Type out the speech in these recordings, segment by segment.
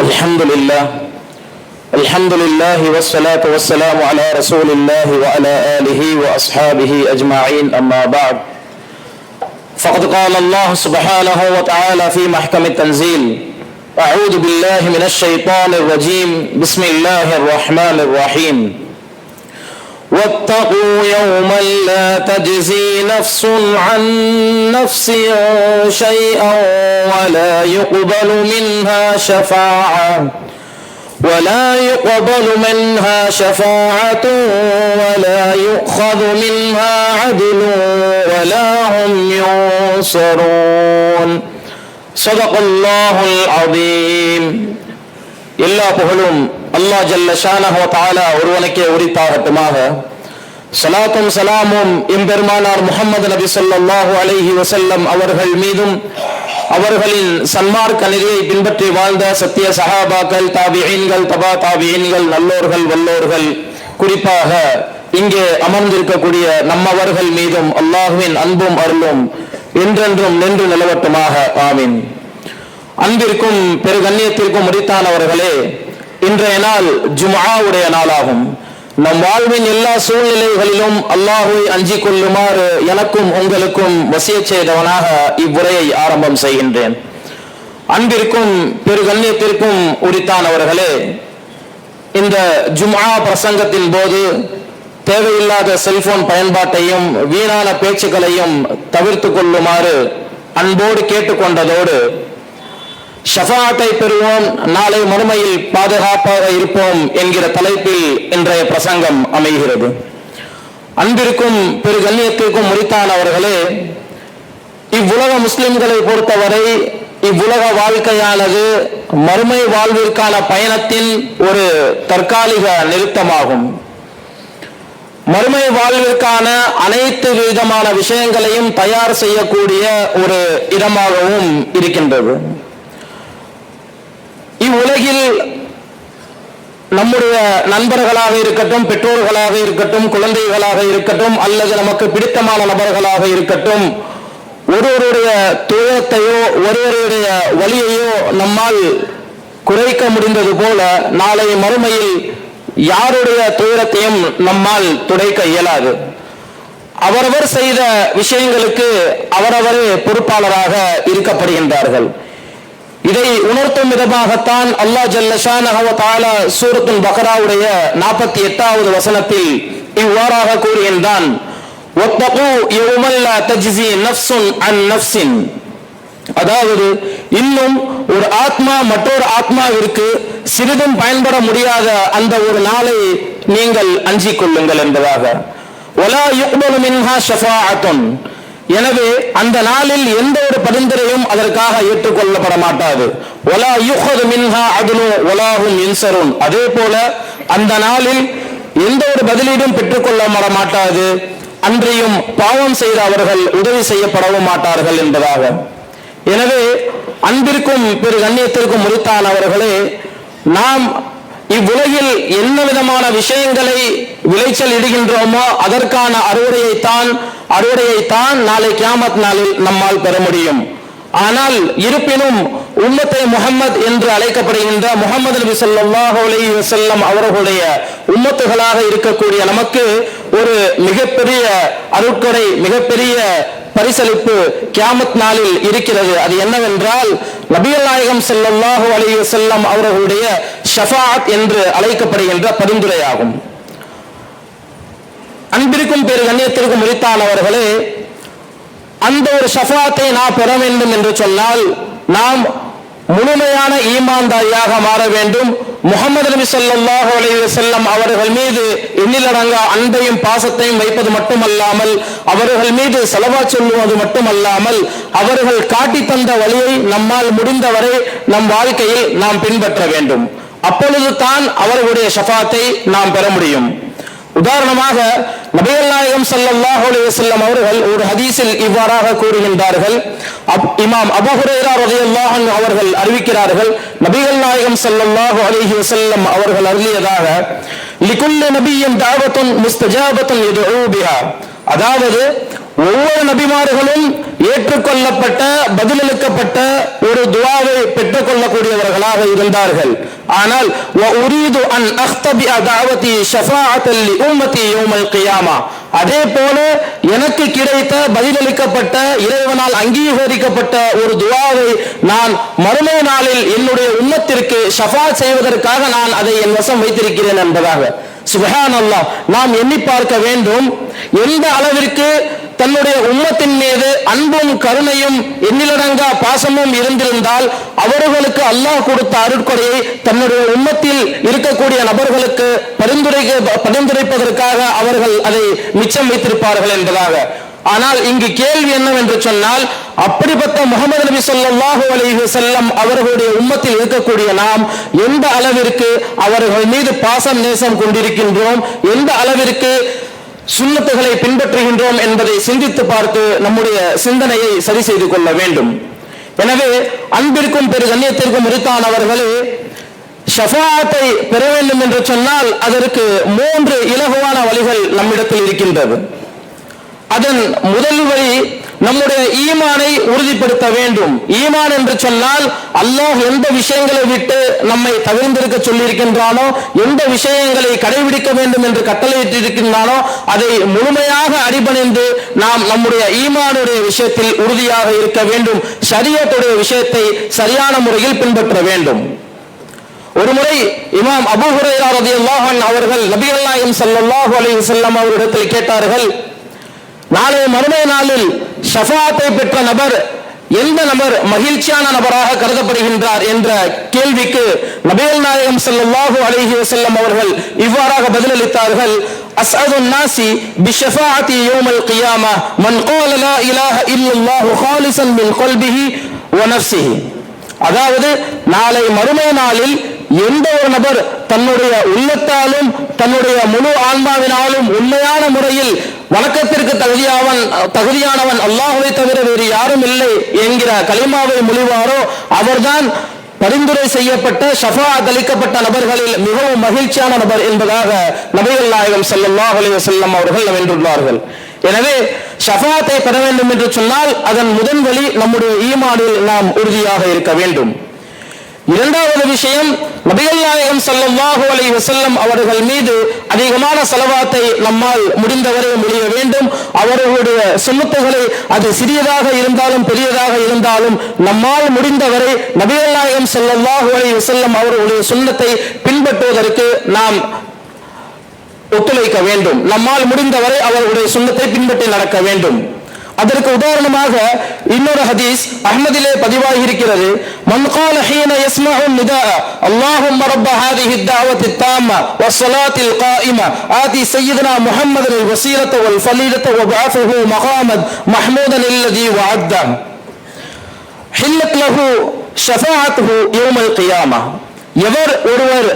الحمد لله. الحمد لله والصلاة والسلام على رسول الله وعلى آله وأصحابه أجمعين. أما بعد فقد قال الله سبحانه وتعالى في محكم التنزيل أعوذ بالله من الشيطان الرجيم. بسم الله الرحمن الرحيم. واتقوا يوما لا تجزي نفس عن نفس شيئا ولا يقبل منها شفاعة ولا يقبل منها شفاعة ولا يؤخذ منها عدل ولا هم ينصرون صدق الله العظيم எல்லா புகழும் அல்லாஹ் ஜல்ல ஷானஹு தஆலா ஒருவனுக்கே உரித்தாகட்டுமாக சலாத்தும் சலாமும் எம்பெருமானார் முகமது நபி சொல்லாஹு அலைஹி வசல்லம் அவர்கள் மீதும் அவர்களின் சன்மார்க்க நிலையை பின்பற்றி வாழ்ந்த சத்திய சஹாபாக்கள் தாபியீன்கள் தபா தாபியீன்கள் நல்லோர்கள் வல்லோர்கள் குறிப்பாக இங்கே அமர்ந்திருக்கக்கூடிய நம்மவர்கள் மீதும் அல்லாஹுவின் அன்பும் அருளும் என்றென்றும் நின்று நிலவட்டுமாக. ஆமீன். அன்பிற்கும் பெருகண்ணியத்திற்கும் முடித்தானவர்களே இன்றைய நாள் ஜுமாவுடைய நாளாகும். நம் வாழ்வின் எல்லா சூழ்நிலைகளிலும் அல்லாஹுவை அஞ்சி கொள்ளுமாறு எனக்கும் உங்களுக்கும் வசிய செய்தவனாக இவ்வுரையை ஆரம்பம் செய்கின்றேன். அன்பிற்கும் பெருகண்ணியத்திற்கும் உரித்தானவர்களே இந்த ஜும்ஆ பிரசங்கத்தின் போது தேவையில்லாத செல்போன் பயன்பாட்டையும் வீணான பேச்சுக்களையும் தவிர்த்து கொள்ளுமாறு அன்போடு கேட்டுக்கொண்டதோடு ஷஃபாட்டை பெறுவோம் நாளை மறுமையில் பாதுகாப்பாக இருப்போம் என்கிற தலைப்பில் இன்றைய பிரசங்கம் அமைகிறது. அன்பிற்கும் பெரு கண்ணியத்திற்கும் முறித்தானவர்களே இவ்வுலக முஸ்லிம்களை பொறுத்தவரை இவ்வுலக வாழ்க்கையானது மறுமை வாழ்விற்கான பயணத்தின் ஒரு தற்காலிக நிறுத்தமாகும். மறுமை வாழ்விற்கான அனைத்து விதமான விஷயங்களையும் தயார் செய்யக்கூடிய ஒரு இடமாகவும் இருக்கின்றது. இவ்வுலகில் நம்முடைய நண்பர்களாக இருக்கட்டும் பெற்றோர்களாக இருக்கட்டும் குழந்தைகளாக இருக்கட்டும் அல்லது நமக்கு பிடித்தமான நபர்களாக இருக்கட்டும் ஒருவருடைய துயரத்தையோ ஒருவருடைய வழியையோ நம்மால் குறைக்க முடிந்தது போல நாளை மறுமையில் யாருடைய துயரத்தையும் நம்மால் துடைக்க இயலாது. அவரவர் செய்த விஷயங்களுக்கு அவரவரே பொறுப்பாளராக இருக்கப்படுகின்றார்கள். இதை உணர்த்தும் விதமாகத்தான் அல்லாஹ் ஜல்லஷான தாலா சூரத்துல் பக்ராவுடைய நாற்பத்தி எட்டாவது வசனத்தில் இவ்வாறாக கூறியிருந்தான் அதாவது இன்னும் ஒரு ஆத்மா மற்றொரு ஆத்மாவிற்கு சிறிதும் பயன்பட முடியாத அந்த ஒரு நாளை நீங்கள் அஞ்சிக் கொள்ளுங்கள் என்பதாக. ஒலா யுக்பலு மின்ஹா ஷஃபாஅத்துன். எனவே அந்த நாளில் எந்த ஒரு பரிந்துரையும் அதற்காக ஏற்றுக்கொள்ளப்பட மாட்டாது ஒலா யுஹது மின்ஹா அதுனு ஒலாஹும் இன்சருன் அதே போல அந்த நாளில் எந்த ஒரு பதிலீடும் பெற்றுக்கொள்ளப்பட மாட்டாது அன்றியும் பாவம் செய்த அவர்கள் உதவி செய்யப்படவும் மாட்டார்கள் என்பதாக. எனவே அன்பிற்கும் பெரு கண்ணியத்திற்கும் முறித்தானவர்களே நாம் இவ்வுலகில் என்ன விதமான விஷயங்களை விளைச்சல் இடுகின்றோமோ அதற்கான அறுவடையைத்தான் அறுவடையைத்தான் நாளை கியாமத் நாளில் நம்மால் பெற முடியும். ஆனால் இருப்பினும் உம்மத்தை முகம்மது என்று அழைக்கப்படுகின்ற முகமது நபி ஸல்லல்லாஹு செல்லம் அவர்களுடைய உம்மத்துகளாக இருக்கக்கூடிய நமக்கு ஒரு மிகப்பெரிய அருட்கொடை மிகப்பெரிய பரிசளிப்பு கியாமத் நாளில் இருக்கிறது. அது என்னவென்றால் நபிகள் நாயகம் ஸல்லல்லாஹு அலி செல்லம் அவர்களுடைய ஷஃபாத் என்று அழைக்கப்படுகின்ற பரிந்துரையாகும். அன்பிற்கும் பெரு கண்ணியத்திற்கும் உரித்தானவர்களே அந்த ஒரு ஷஃபாத்தை நாம் பெற வேண்டும் என்று சொன்னால் நாம் முழுமையான ஈமான்தாரியாக மாற வேண்டும். முகமது நபி ஸல்லல்லாஹு அலைஹி வஸல்லம் அவர்கள் மீது எண்ணிலடங்கா அன்பையும் பாசத்தையும் வைப்பது மட்டுமல்லாமல் அவர்கள் மீது செலவா சொல்லுவது மட்டுமல்லாமல் அவர்கள் காட்டி தந்த வழியை நம்மால் முடிந்தவரை நம் வாழ்க்கையில் நாம் பின்பற்ற வேண்டும். அப்பொழுது தான் அவர்களுடைய ஷஃபாத்தை நாம் பெற முடியும். உதாரணமாக நபிகள் நாயகம் சல்லாஹ் செல்லம் அவர்கள் ஒரு ஹதீஸில் இவ்வாறாக கூறுகின்றார்கள். அப்- இமாம் அபூ ஹுரைரா அவர்கள் அறிவிக்கிறார்கள் நபிகள் நாயகம் ஸல்லல்லாஹு அலிஹி வசல்லம் அவர்கள் அருளியதாக லிகுல்ல நபியின் தாவத்தும் முஸ்தஜாபத்தும் யதுஊ அதாவது ஒவ்வொரு நபிமார்களும் ஏற்றுக்கொள்ளப்பட்ட பதிலளிக்கப்பட்ட ஒரு துவாவை பெற்றுக்கொள்ளக்கூடியவர்களாக இருந்தார்கள். ஆனால் உரீது அன் அஹ்தபி அதாவதி ஷஃபாஅத்தல் உம்மதி யௌமல் கியாமா. அதே போல எனக்கு கிடைத்த பதிலளிக்கப்பட்ட இறைவனால் அங்கீகரிக்கப்பட்ட ஒரு துவாவை நான் மறுமை நாளில் என்னுடைய உம்மத்திற்கு ஷஃபா செய்வதற்காக நான் அதை என் வசம் வைத்திருக்கிறேன் என்பதாக. சுபஹான் அல்லாஹ் நாம் எண்ணி பார்க்க வேண்டும் எந்த அளவிற்கு தன்னுடைய உம்மத்தின் மீது அன்பும் கருணையும் எண்ணிலடங்கா பாசமும் இருந்திருந்தால் அவர்களுக்கு அல்லாஹ் கொடுத்த அருட்கொடையை தன்னுடைய உம்மத்தில் இருக்கக்கூடிய நபர்களுக்கு பரிந்துரை பரிந்துரைப்பதற்காக அவர்கள் அதை மிச்சம் வைத்திருப்பார்கள் என்பதாக. ஆனால் இங்கு கேள்வி என்னவென்று சொன்னால் அப்படிப்பட்ட முகமது நபி சொல்லாஹு அலைஹி செல்லம் அவர்களுடைய உம்மத்தில் இருக்கக்கூடிய நாம் எந்த அளவிற்கு அவர்கள் மீது பாசம் நேசம் கொண்டிருக்கின்றோம் எந்த அளவிற்கு சுண்ணத்துகளை பின்பற்றுகின்றோம் என்பதை சிந்தித்து பார்த்து நம்முடைய சிந்தனையை சரி செய்து கொள்ள வேண்டும். எனவே அன்பிற்கும் பெரு கண்ணியத்திற்கும் உரித்தானவர்களே ஷஃபாத்தை பெற வேண்டும் என்று சொன்னால் அதற்கு மூன்று இலகுவான வழிகள் நம்மிடத்தில் இருக்கின்றது. அதன் முதல் வழி நம்முடைய ஈமானை உறுதிப்படுத்த வேண்டும். ஈமான் என்று சொன்னால் அல்லாஹ் எந்த விஷயங்களை விட்டு நம்மை தவிர்ந்திருக்க சொல்லியிருக்கின்றானோ எந்த விஷயங்களை கடைபிடிக்க வேண்டும் என்று கட்டளையிட்டிருக்கின்றானோ அதை முழுமையாக அடிபணிந்து நாம் நம்முடைய ஈமானுடைய விஷயத்தில் உறுதியாக இருக்க வேண்டும். சரியத்துடைய விஷயத்தை சரியான முறையில் பின்பற்ற வேண்டும். ஒரு முறை இமாம் அபு ஹுரைரா அவர்கள் நபிகள் நாயகம் ஸல்லல்லாஹு அலி செல்லம் அவரிடத்தில் கேட்டார்கள் மறுமை நாளில் ஷஃபாத்தை பெற்ற நபர் எந்த நபர் மகிழ்ச்சியான நபராக கருதப்படுகின்றார் என்ற கேள்விக்கு நபிகள் நாயகம் ஸல்லல்லாஹு அலைஹி வஸல்லம் அவர்கள் இவ்வாறாக பதிலளித்தார்கள் أسعد الناس بشفاعة يوم القيامة من قال لا إله إلا الله خالصا من قلبه ونفسه அதாவது நாளை மறுமை நாளில் எந்த ஒரு நபர் தன்னுடைய உள்ளத்தாலும் தன்னுடைய முழு ஆன்மாவினாலும் உண்மையான முறையில் வணக்கத்திற்கு தகுதியாவன் தகுதியானவன் அல்லாஹுவை தவிர வேறு யாரும் இல்லை என்கிற கலிமாவை மொழிவாரோ அவர்தான் பரிந்துரை செய்யப்பட்ட ஷஃபா அளிக்கப்பட்ட நபர்களில் மிகவும் மகிழ்ச்சியான நபர் என்பதாக நபிகள் நாயகம் ஸல்லல்லாஹு அலைஹி வஸல்லம் அவர்கள் வென்றுள்ளார்கள் எனவே ஷஃபாத்தை பெற வேண்டும் என்று சொன்னால் அதன் முதன் வழி நம்முடைய ஈமானில் நாம் உறுதியாக இருக்க வேண்டும். இரண்டாவது விஷயம் நபிகள் நாயகம் சல்லாஹு அலைஹி வசல்லம் அவர்கள் மீது அதிகமான செலவாத்தை நம்மால் முடிந்தவரை முடிய வேண்டும். அவர்களுடைய சுமத்துகளை அது சிறியதாக இருந்தாலும் பெரியதாக இருந்தாலும் நம்மால் முடிந்தவரை நபிகள் நாயகம் சல்லாஹு அலைஹி வசல்லம் அவர்களுடைய சுண்ணத்தை பின்பற்றுவதற்கு நாம் ஒத்துழைக்க வேண்டும். நம்மால் முடிந்தவரை அவர்களுடைய சுண்ணத்தை பின்பற்றி நடக்க வேண்டும். அதற்கு உதாரணமாக இன்னொரு ஹதீஸ் அஹ்மதிலே பதிவாகி இருக்கிறது மன்கால ஹீன யஸ்மஹுன் நிதா அல்லாஹும் ரப்ப ஹாதிஹி தாவத்தி தாம்ம வஸ்ஸலாத்தில் காயிம ஆதி சையதுனா முஹம்மது அல் வசீலத்த வல் ஃபலீலத்த வபாஃபுஹு மகாமத் மஹ்மூதன் இல்லதி வஅத்தம் ஹில்லத் லஹு ஷஃபாஅத்துஹு யௌமல் கியாமா எவர் ஒருவர்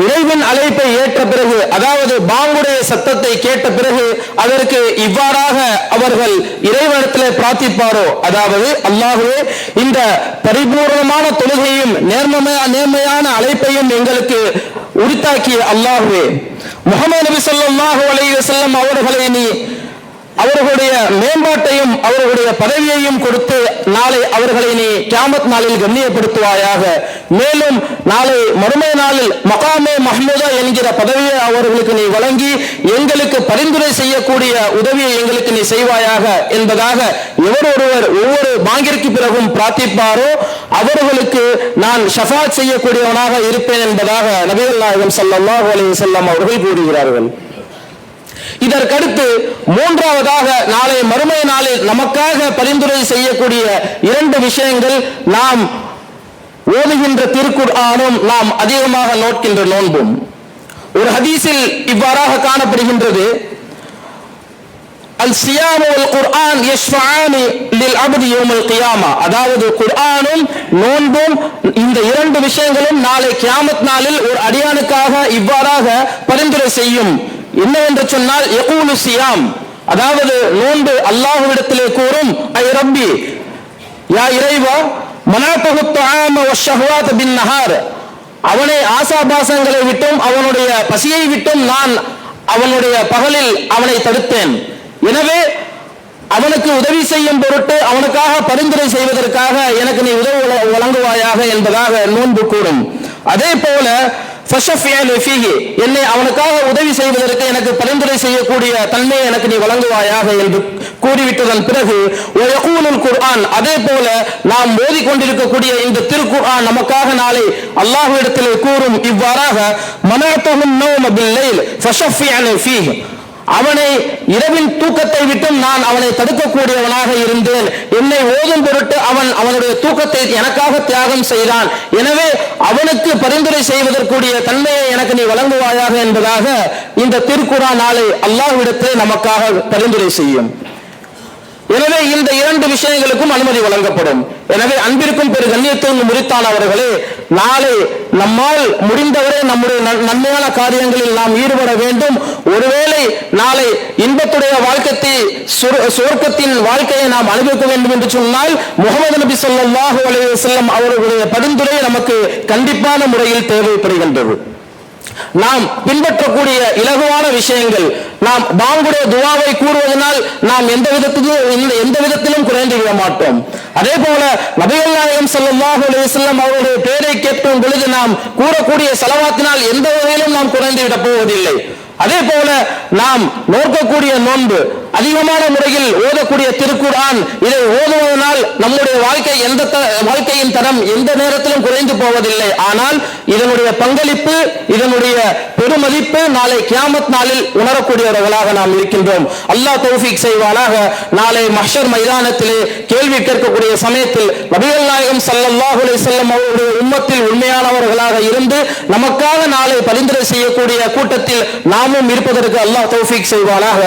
இறைவன் அழைப்பை ஏற்ற பிறகு அதாவது பாங்குடைய சத்தத்தை கேட்ட பிறகு அதற்கு இவ்வாறாக அவர்கள் இறைவனத்தில் பிரார்த்திப்பாரோ? அதாவது அல்லாஹுவே இந்த பரிபூர்ணமான தொழுகையும் நேர்மையா நேர்மையான அழைப்பையும் எங்களுக்கு உரித்தாக்கிய அல்லாஹுவே. முகமது நபி சொல்லாஹு அலைய செல்லம் அவர்களை நீ அவர்களுடைய மேம்பாட்டையும் அவர்களுடைய பதவியையும் கொடுத்து நாளை அவர்களை நீ கியாமத் நாளில் கண்ணியப்படுத்துவாயாக. மேலும் நாளை மறுமை நாளில் மகாமே மஹ்மூதா என்கிற பதவியை அவர்களுக்கு நீ வழங்கி எங்களுக்கு பரிந்துரை செய்யக்கூடிய உதவியை எங்களுக்கு நீ செய்வாயாக என்பதாக எவர் ஒருவர் ஒவ்வொரு பாங்கிற்கு பிறகும் பிரார்த்திப்பாரோ அவர்களுக்கு நான் ஷஃபாத் செய்யக்கூடியவனாக இருப்பேன் என்பதாக நபிகள் நாயகம் ஸல்லல்லாஹு அலைஹி வஸல்லம் அவர்கள் கூறுகிறார்கள். இதற்கடுத்து மூன்றாவதாக நாளை மறுமை நாளில் நமக்காக பரிந்துரை செய்யக்கூடிய இரண்டு விஷயங்கள் நாம் ஓதுகின்ற திருக்குர்ஆனும் நாம் அதிகமாக நோக்கின்ற நோன்பும். ஒரு ஹதீஸில் இவ்வாறாக காணப்படுகின்றது. அல் சியாமு குர்ஆன் யஷ்ஃபஆனி லில் அப்தி யௌமல் கியாமா. அதாவது குர்ஆனும் நோன்பும் இந்த இரண்டு விஷயங்களும் நாளை கியாமத் நாளில் ஒரு அடியானுக்காக இவ்வாறாக பரிந்துரை செய்யும். என்னவென்று சொன்னால் எகூலு சியாம். அதாவது நோன்பு அல்லாஹுவிடத்திலே கூறும் ஐ ரப்பி யா இறைவா மனாத்தகு துஆம வஷ்ஷஹவாத் பின் நஹார். அவனை ஆசாபாசங்களை விட்டும் அவனுடைய பசியை விட்டும் நான் அவனுடைய பகலில் அவனை தடுத்தேன். எனவே அவனுக்கு உதவி செய்யும் பொருட்டு அவனுக்காக பரிந்துரை செய்வதற்காக எனக்கு நீ உதவி வழங்குவாயாக என்பதாக நோன்பு கூறும். அதே போல என்னை அவனுக்காக உதவி செய்வதற்கு எனக்கு பரிந்துரை செய்யக்கூடிய தன்மையை எனக்கு நீ வழங்குவாயாக என்று கூறிவிட்டதன் பிறகு ஒயகூலுல் குர்ஆன் அதே போல நாம் மோதி கொண்டிருக்கக்கூடிய இந்த திருக்குர்ஆன் நமக்காக நாளை அல்லாஹ்விடத்தில் கூறும் இவ்வாறாக மனத்தகும் நோம பில்லைல் ஃபஷஃபியலு ஃபீஹி. அவனை இரவு தூக்கத்தை விட்டும் நான் அவனை தடுக்கக்கூடியவனாக இருந்தேன். என்னை ஓதும் பொருட்டு அவன் அவனுடைய தூக்கத்தை எனக்காக தியாகம் செய்தான். எனவே அவனுக்கு பரிந்துரை செய்வதற்குரிய தன்மையை எனக்கு நீ வழங்குவாயாக என்பதாக இந்த திருக்குறா நாளை அல்லாஹ்விடத்தை நமக்காக பரிந்துரை செய்யும். எனவே இந்த இரண்டு விஷயங்களுக்கும் அனுமதி வழங்கப்படும். எனவே அன்பிற்கும் பெரு கண்ணியத்திற்கும் முறித்தான் அவர்களே நாளை நம்மால் முடிந்தவரை நம்முடைய நன்- நன்மையான காரியங்களில் நாம் ஈடுபட வேண்டும். ஒருவேளை நாளை இன்பத்துடைய வாழ்க்கத்தை சுவர்க்கத்தின் வாழ்க்கையை நாம் அனுபவிக்க வேண்டும் என்று சொன்னால் முகமது நபி சொல்லாஹு அலைய செல்லம் அவர்களுடைய பரிந்துரை நமக்கு கண்டிப்பான முறையில் தேவைப்படுகின்றது. நாம் பின்பற்றக்கூடிய இலகுவான விஷயங்கள். நாம் பாங்குடைய துவாவை கூறுவதனால் நாம் எந்த விதத்திலும் எந்த- விதத்திலும் குறைந்து விட மாட்டோம். அதே போல நபிகள் நாயகம் ஸல்லல்லாஹு செல்லும் அவருடைய பேரை கேட்கும் பொழுது நாம் கூறக்கூடிய செலவாத்தினால் எந்த வகையிலும் நாம் குறைந்து விட போவதில்லை. அதே போல நாம் நோக்கக்கூடிய நோன்பு அதிகமான முறையில் ஓதக்கூடிய திருக்குர்ஆன் இதை ஓதுவதனால் நம்முடைய வாழ்க்கை எந்த த- வாழ்க்கையின் தரம் எந்த நேரத்திலும் குறைந்து போவதில்லை. ஆனால் இதனுடைய பங்களிப்பு இதனுடைய பெருமதிப்பு நாளை கியாமத் நாளில் உணரக்கூடியவர்களாக நாம் இருக்கின்றோம். அல்லாஹ் தௌஃபிக் செய்வானாக. நாளை மஷர் மைதானத்திலே கேள்வி கேட்கக்கூடிய சமயத்தில் நபிகள் நாயகம் ஸல்லல்லாஹு செல்லம் அவருடைய உம்மத்தில் உண்மையானவர்களாக இருந்து நமக்காக நாளை பரிந்துரை செய்யக்கூடிய கூட்டத்தில் நாமும் இருப்பதற்கு அல்லாஹ் தௌஃபிக் செய்வானாக.